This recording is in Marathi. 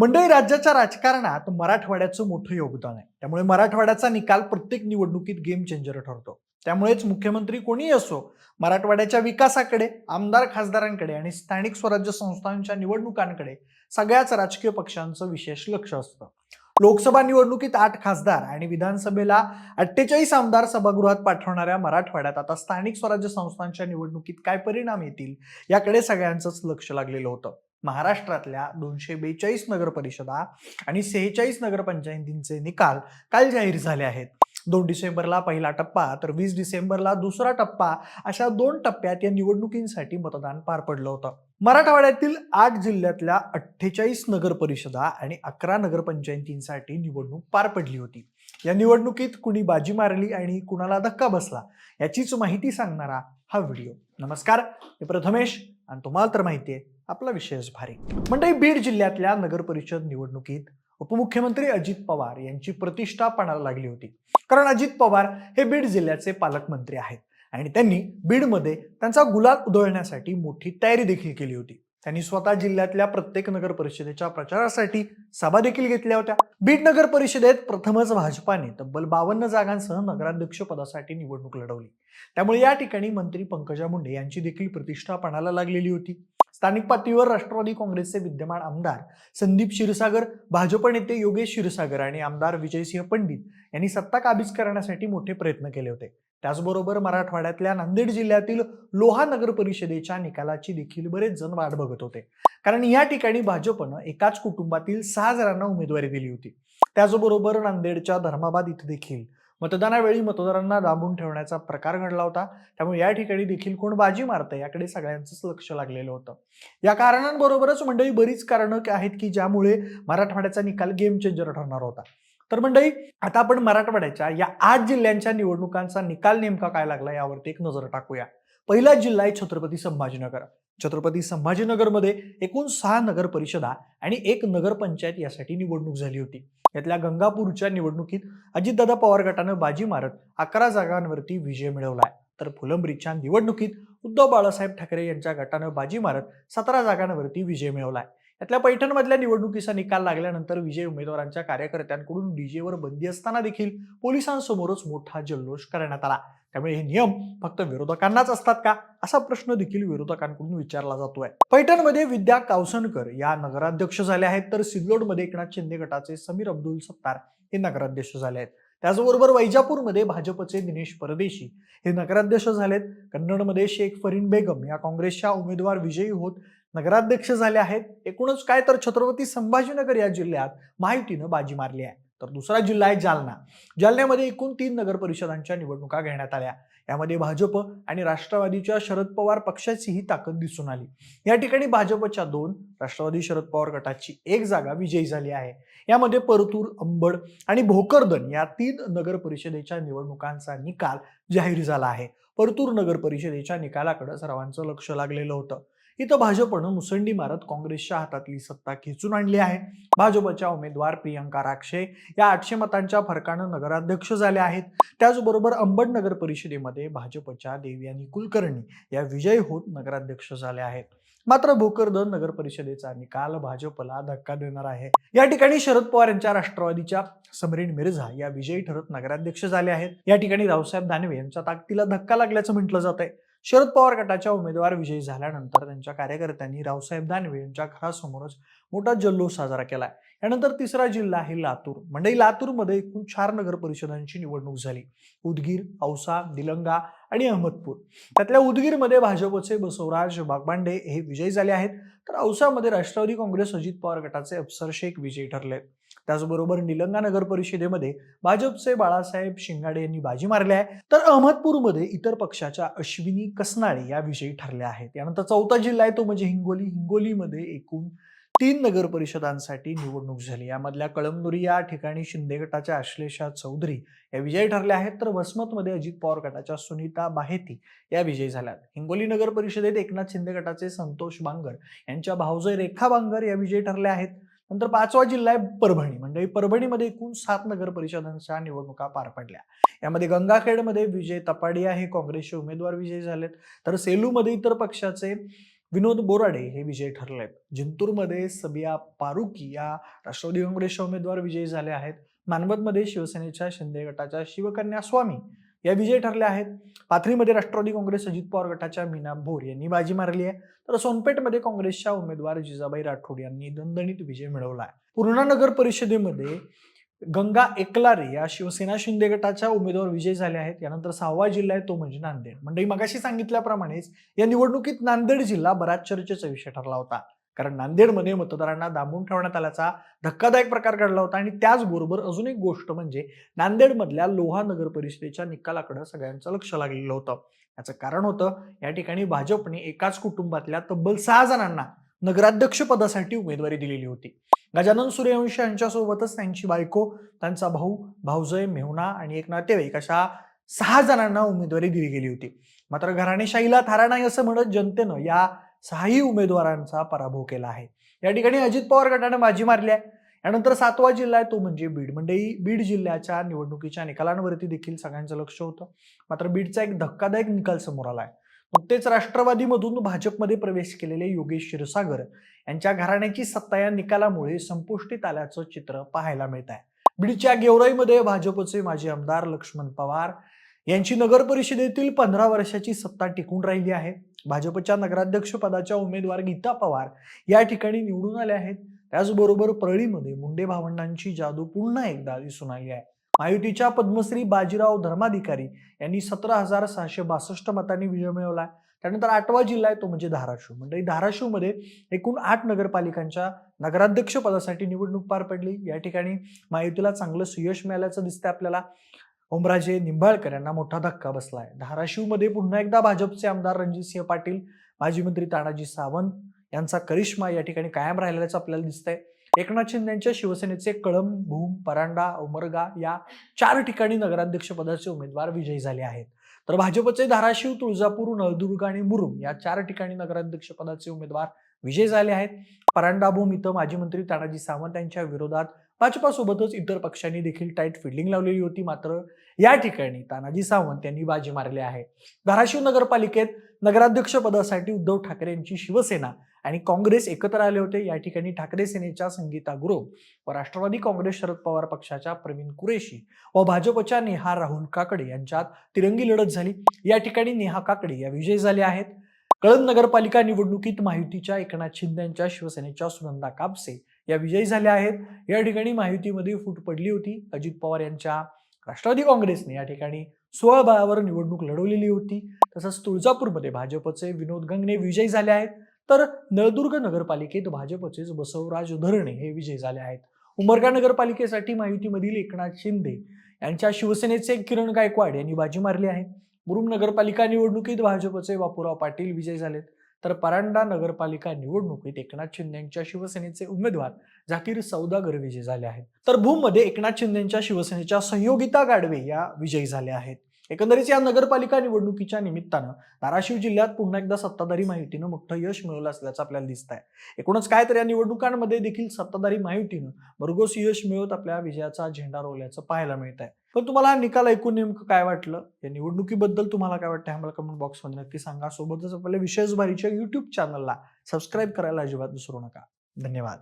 मंडळी राज्याच्या राजकारणात मराठवाड्याचं मोठं योगदान आहे. त्यामुळे मराठवाड्याचा निकाल प्रत्येक निवडणुकीत गेम चेंजर ठरतो. त्यामुळेच मुख्यमंत्री कोणीही असो मराठवाड्याच्या विकासाकडे आमदार खासदारांकडे आणि स्थानिक स्वराज्य संस्थांच्या निवडणुकांकडे सगळ्याच राजकीय पक्षांचं विशेष लक्ष असतं. लोकसभा निवडणुकीत आठ खासदार आणि विधानसभेला अठ्ठेचाळीस आमदार सभागृहात पाठवणाऱ्या मराठवाड्यात आता स्थानिक स्वराज्य संस्थांच्या निवडणुकीत काय परिणाम येतील याकडे सगळ्यांचंच लक्ष लागलेलं होतं. महाराष्ट्रातल्या दोनशे बेचाळीस नगर परिषदा आणि सेहेचाळीस नगरपंचायतींचे निकाल काल जाहीर झाले आहेत. दोन डिसेंबरला पहिला टप्पा तर वीस डिसेंबरला दुसरा टप्पा अशा दोन टप्प्यात या निवडणुकींसाठी मतदान पार पडलं होतं. मराठवाड्यातील आठ जिल्ह्यातल्या अठ्ठेचाळीस नगर परिषदा आणि अकरा नगरपंचायतींसाठी निवडणूक पार पडली होती. या निवडणुकीत कुणी बाजी मारली आणि कुणाला धक्का बसला याचीच माहिती सांगणारा हा व्हिडिओ. नमस्कार मी प्रथमेश आणि तुम्हाला तर माहिती आहे आपला विशेष भारी. म्हणजे बीड जिल्ह्यातल्या नगरपरिषद निवडणुकीत उपमुख्यमंत्री अजित पवार यांची प्रतिष्ठा पणाला लागली होती. कारण अजित पवार हे बीड जिल्ह्याचे पालकमंत्री आहेत आणि त्यांनी बीडमध्ये त्यांचा गुलाल उधळण्यासाठी मोठी तयारी देखील केली होती. त्यांनी स्वतः जिल्ह्यातल्या प्रत्येक नगर परिषदेच्या प्रचारासाठी सभा देखील घेतल्या होत्या. बीड नगर परिषदेत प्रथमच भाजपाने तब्बल बावन्न जागांसह नगराध्यक्ष पदासाठी निवडणूक लढवली. त्यामुळे या ठिकाणी मंत्री पंकजा मुंडे यांची देखील प्रतिष्ठा पणाला लागलेली होती. स्थानिक पातळीवर राष्ट्रवादी काँग्रेसचे विद्यमान आमदार संदीप क्षीरसागर भाजप नेते योगेश क्षीरसागर आणि आमदार विजयसिंह पंडित यांनी सत्ता काबीज करण्यासाठी मोठे प्रयत्न केले होते. त्याचबरोबर मराठवाड्यातल्या नांदेड जिल्ह्यातील लोहा नगर परिषदेच्या निकालाची देखील बरेच जण वाट बघत होते. कारण या ठिकाणी भाजपनं एकाच कुटुंबातील सहा जणांना उमेदवारी दिली होती. त्याचबरोबर नांदेडच्या धर्माबाद इथं देखील मतदानावेळी मतदारांना दाबून ठेवण्याचा प्रकार घडला होता. त्यामुळे या ठिकाणी देखील कोण बाजी मारतं याकडे सगळ्यांचंच लक्ष लागलेलं होतं. या कारणांबरोबरच मंडळी बरीच कारणं आहेत की ज्यामुळे मराठवाड्याचा निकाल गेम चेंजर ठरणार होता. तर मंडळी आता आपण मराठवाड्याच्या या आठ जिल्ह्यांच्या निवडणुकांचा निकाल नेमका काय लागला यावरती एक नजर टाकूया. पहिला जिल्हा आहे छत्रपती संभाजीनगर. छत्रपती संभाजीनगरमध्ये एकूण सहा नगर परिषदा आणि एक नगरपंचायत यासाठी निवडणूक झाली होती. यातल्या गंगापूरच्या निवडणुकीत अजितदादा पवार गटानं बाजी मारत अकरा जागांवरती विजय मिळवलाय. तर फुलंब्रीच्या निवडणुकीत उद्धव बाळासाहेब ठाकरे यांच्या गटानं बाजी मारत सतरा जागांवरती विजय मिळवलाय. यातल्या पैठणमधल्या निवडणुकीचा निकाल लागल्यानंतर विजय उमेदवारांच्या कार्यकर्त्यांकडून डीजेवर बंदी असताना देखील पोलिसांसमोरच मोठा जल्लोष करण्यात आला. त्यामुळे हे नियम फक्त विरोधकांनाच असतात का? असा प्रश्न देखील विरोधकांकडून विचारला जातोय. पैठणमध्ये विद्या कावसनकर या नगराध्यक्ष झाल्या आहेत तर सिल्लोडमध्ये एकनाथ शिंदे गटाचे समीर अब्दुल सत्तार हे नगराध्यक्ष झाले आहेत. त्याचबरोबर वैजापूरमध्ये भाजपचे दिनेश परदेशी हे नगराध्यक्ष झालेत. कन्नडमध्ये शेख फरीन बेगम या काँग्रेसच्या उमेदवार विजयी होत नगराध्यक्ष झाले आहेत. एकूणच काय तर छत्रपती संभाजीनगर या जिल्ह्यात माहितीनं बाजी मारली आहे. तर दुसरा जिल्हा आहे जालना. जालन्यामध्ये एकूण तीन नगर परिषदांच्या निवडणुका घेण्यात आल्या. यामध्ये भाजप आणि राष्ट्रवादीच्या शरद पवार पक्षाचीही ताकद दिसून आली. या ठिकाणी भाजपच्या दोन राष्ट्रवादी शरद पवार गटाची एक जागा विजयी झाली आहे. यामध्ये परतूर अंबड आणि भोकरदन या तीन नगर परिषदेच्या निवडणुकांचा निकाल जाहीर झाला आहे. परतूर नगर परिषदेच्या निकालाकडे सर्वांचं लक्ष लागलेलं होतं. इथं भाजपनं मुसंडी मारत काँग्रेसच्या हातातली सत्ता खेचून आणली आहे. भाजपच्या उमेदवार प्रियंका राक्षे या आठशे मतांच्या फरकानं नगराध्यक्ष झाल्या आहेत. त्याचबरोबर अंबड नगर परिषदेमध्ये भाजपच्या देवयानी कुलकर्णी या विजयी होत नगराध्यक्ष झाल्या आहेत. मात्र भोकरदन नगर परिषदेचा निकाल भाजपला धक्का देणार आहे. या ठिकाणी शरद पवार यांच्या राष्ट्रवादीच्या समरीन मिर्झा या विजयी ठरत नगराध्यक्ष झाले आहेत. या ठिकाणी रावसाहेब दानवे यांच्या ताकदीला धक्का लागल्याचं म्हटलं जात आहे शरद पवार गटाच्या उमेदवार विजयी झाल्यानंतर त्यांच्या कार्यकर्त्यांनी रावसाहेब दानवे यांच्या घरासमोरच मोठा जल्लोष साजरा केला यानंतर तिसरा जिल्हा आहे लातूर. मंडई लातूरमध्ये एकूण चार नगर परिषदांची निवडणूक झाली. उदगीर औसा निलंगा आणि अहमदपूर. त्यातल्या उदगीरमध्ये भाजपचे बसवराज बागबांडे हे विजयी झाले आहेत. तर औसामध्ये राष्ट्रवादी काँग्रेस अजित पवार गटाचे अफसर शेख विजयी ठरले. त्याचबरोबर निलंगा नगर परिषदेमध्ये भाजपचे बाळासाहेब शिंगाडे यांनी बाजी मारली आहे. तर अहमदपूरमध्ये इतर पक्षाच्या अश्विनी कसनाळे या विजयी ठरल्या आहेत. यानंतर चौथा जिल्हा आहे तो म्हणजे हिंगोली. हिंगोलीमध्ये एकूण तीन नगर परिषदांसाठी निवडणूक झाली. यामधल्या कळमनुरी या ठिकाणी शिंदे गटाच्या आश्लेषा चौधरी या विजयी ठरल्या आहेत. तर वसमतमध्ये अजित पवार गटाच्या सुनीता बाहेती या विजयी झाल्यात हिंगोली नगर परिषदेत एकनाथ शिंदे गटाचे संतोष बांगर यांच्या भाऊजय रेखा बांगर या विजयी ठरल्या आहेत. नंतर पाचवा जिल्हा आहे परभणी. म्हणजे परभणीमध्ये एकूण सात नगर परिषदांच्या निवडणुका पार पडल्या. यामध्ये गंगाखेडमध्ये विजय तपाडिया हे काँग्रेसचे उमेदवार विजयी झालेत. तर सेलूमध्ये इतर पक्षाचे विनोद बोराडे हे विजय ठरले आहेत. जिंतूरमध्ये सबिया पारुकी या राष्ट्रवादी काँग्रेसचे उमेदवार विजयी झाले आहेत. मानवतमध्ये शिवसेनेच्या शिंदे गटाच्या शिवकन्या स्वामी या विजयी ठरल्या आहेत. पाथरीमध्ये राष्ट्रवादी काँग्रेस अजित पवार गटाच्या मीना भोर यांनी बाजी मारली आहे. तर सोनपेठमध्ये काँग्रेसच्या उमेदवार जिजाबाई राठोड यांनी दणदणीत विजय मिळवला आहे. पूर्णा नगर परिषदेमध्ये गंगा एकलारे या शिवसेना शिंदे गटाच्या उमेदवार विजयी झाले आहेत. यानंतर सहावा जिल्हा आहे तो म्हणजे नांदेड. मंडळी मगाशी सांगितल्याप्रमाणेच या निवडणुकीत नांदेड जिल्हा बराच चर्चेचा विषय ठरला होता. कारण नांदेडमध्ये मतदारांना दाबून ठेवण्यात आल्याचा धक्कादायक प्रकार घडला होता आणि त्याचबरोबर अजून एक गोष्ट म्हणजे नांदेडमधल्या लोहा नगर परिषदेच्या निकालाकडे सगळ्यांचं लक्ष लागलेलं होतं. याचं कारण होतं या ठिकाणी भाजपने एकाच कुटुंबातल्या तब्बल सहा जणांना नगराध्यक्ष पदासाठी उमेदवारी दिलेली होती. गजानन सूर्यवंशी यांच्यासोबतच त्यांची बायको त्यांचा भाऊ भाऊजय मेहुणा आणि एक नातेवाईक अशा सहा जणांना उमेदवारी दिली गेली होती. मात्र घराणेशाहीला थारा नाही असं म्हणत जनतेनं या सहाही उमेदवारांचा पराभव केला आहे. या ठिकाणी अजित पवार गटाने बाजी मारली आहे. यानंतर सातवा जिल्हा आहे तो म्हणजे बीड. म्हणजे बीड जिल्ह्याच्या निवडणुकीच्या निकालांवरती देखील सगळ्यांचं लक्ष होतं. मात्र बीडचा एक धक्कादायक निकाल समोर आला आहे नुकतेच राष्ट्रवादीमधून भाजपमध्ये प्रवेश केलेले योगेश क्षीरसागर यांच्या घराण्याची सत्ता या निकालामुळे संपुष्टीत आल्याचं चित्र पाहायला मिळत आहे. बीडच्या गेवराईमध्ये भाजपचे माजी आमदार लक्ष्मण पवार यांची नगर परिषदेतील पंधरा वर्षाची सत्ता टिकून राहिली आहे. भाजपच्या नगराध्यक्षपदाच्या उमेदवार गीता पवार या ठिकाणी निवडून आल्या आहेत. त्याचबरोबर परळीमध्ये मुंडे भावंडांची जादू पुन्हा एकदा दिसून आली आहे. महायुतीच्या पद्मश्री बाजीराव धर्माधिकारी यांनी सतरा हजार सहाशे बासष्ट मतांनी विजय मिळवला त्यानंतर आठवा जिल्हा आहे तो म्हणजे धाराशिव. म्हणजे धाराशिवमध्ये एकूण आठ नगरपालिकांच्या नगराध्यक्ष पदासाठी निवडणूक पार पडली. या ठिकाणी महायुतीला चांगलं सुयश मिळाल्याचं दिसतंय आपल्याला. ओमराजे निंबाळकर यांना मोठा धक्का बसलाय. धाराशिवमध्ये पुन्हा एकदा भाजपचे आमदार रणजितसिंह पाटील माजी मंत्री तानाजी सावंत यांचा करिश्मा या ठिकाणी कायम राहिल्याचं आपल्याला दिसतंय. एकनाथ शिंदे यांच्या शिवसेनेचे कळम भूम परांडा उमरगा या चार ठिकाणी नगराध्यक्ष पदाचे उमेदवार विजयी झाले आहेत. तर भाजपचे धाराशिव तुळजापूर नळदुर्ग आणि मुरुम या चार ठिकाणी नगराध्यक्ष पदाचे उमेदवार विजयी झाले आहेत. परांडाभूम इथं माजी मंत्री तानाजी सावंत यांच्या विरोधात भाजपासोबतच इतर पक्षांनी देखील टाईट फिल्डिंग लावलेली होती. मात्र या ठिकाणी तानाजी सावंत यांनी बाजी मारली आहे. धाराशिव नगरपालिकेत नगराध्यक्ष पदासाठी उद्धव ठाकरे यांची शिवसेना आणि काँग्रेस एकत्र आले होते. या ठिकाणी ठाकरे सेनेच्या संगीता गुरव व राष्ट्रवादी काँग्रेस शरद पवार पक्षाच्या प्रवीण कुरेशी व भाजपच्या नेहा राहुल काकडे यांच्यात तिरंगी लढत झाली. या ठिकाणी नेहा काकडे या विजयी झाल्या आहेत. कळंब नगरपालिका निवडणुकीत महायुतीच्या एकनाथ शिंदे यांच्या शिवसेनेच्या सुनंदा कापसे या विजयी झाल्या आहेत. या ठिकाणी महायुतीमध्ये फूट पडली होती. अजित पवार यांच्या राष्ट्रवादी काँग्रेसने या ठिकाणी सोळा बळावर निवडणूक लढवलेली होती. तसंच तुळजापूरमध्ये भाजपचे विनोद गंगणे विजयी झाले आहेत. तर नळदुर्ग नगरपालिकेत भाजपचेच बसवराज धरणे हे विजयी झाले आहेत. उमरगा नगरपालिकेसाठी महायुतीमधील एकनाथ शिंदे यांच्या शिवसेनेचे किरण गायकवाड यांनी बाजी मारली आहे. मुरुम नगरपालिका निवडणुकीत भाजपचे बापूराव पाटील विजयी झालेत. तर परांडा नगरपालिका निवडणुकीत एकनाथ शिंद्यांच्या शिवसेनेचे उमेदवार झाकीर सौदागर विजयी झाले आहेत. तर भूममध्ये एकनाथ शिंदे शिवसेनेच्या सहयोगिता गाडवे या विजयी झाल्या आहेत. एकंदरीत या नगरपालिका निवडणुकीच्या निमित्तानं धाराशिव जिल्ह्यात पुन्हा एकदा सत्ताधारी माहितीनं मोठं यश मिळवलं असल्याचं आपल्याला दिसत आहे एकूणच काय तर या निवडणुकांमध्ये देखील सत्ताधारी माहितीनं भरघोस यश मिळवत आपल्या विजयाचा झेंडा रोवल्याचं पाहायला मिळत आहे पण तुम्हाला हा निकाल ऐकून नेमकं काय वाटलं? या निवडणुकीबद्दल तुम्हाला काय वाटतं हे आम्हाला कमेंट बॉक्समध्ये नक्की सांगा. सोबतच आपल्या विशेष भारीच्या युट्यूब चॅनलला सबस्क्राईब करायला अजिबात विसरू नका. धन्यवाद.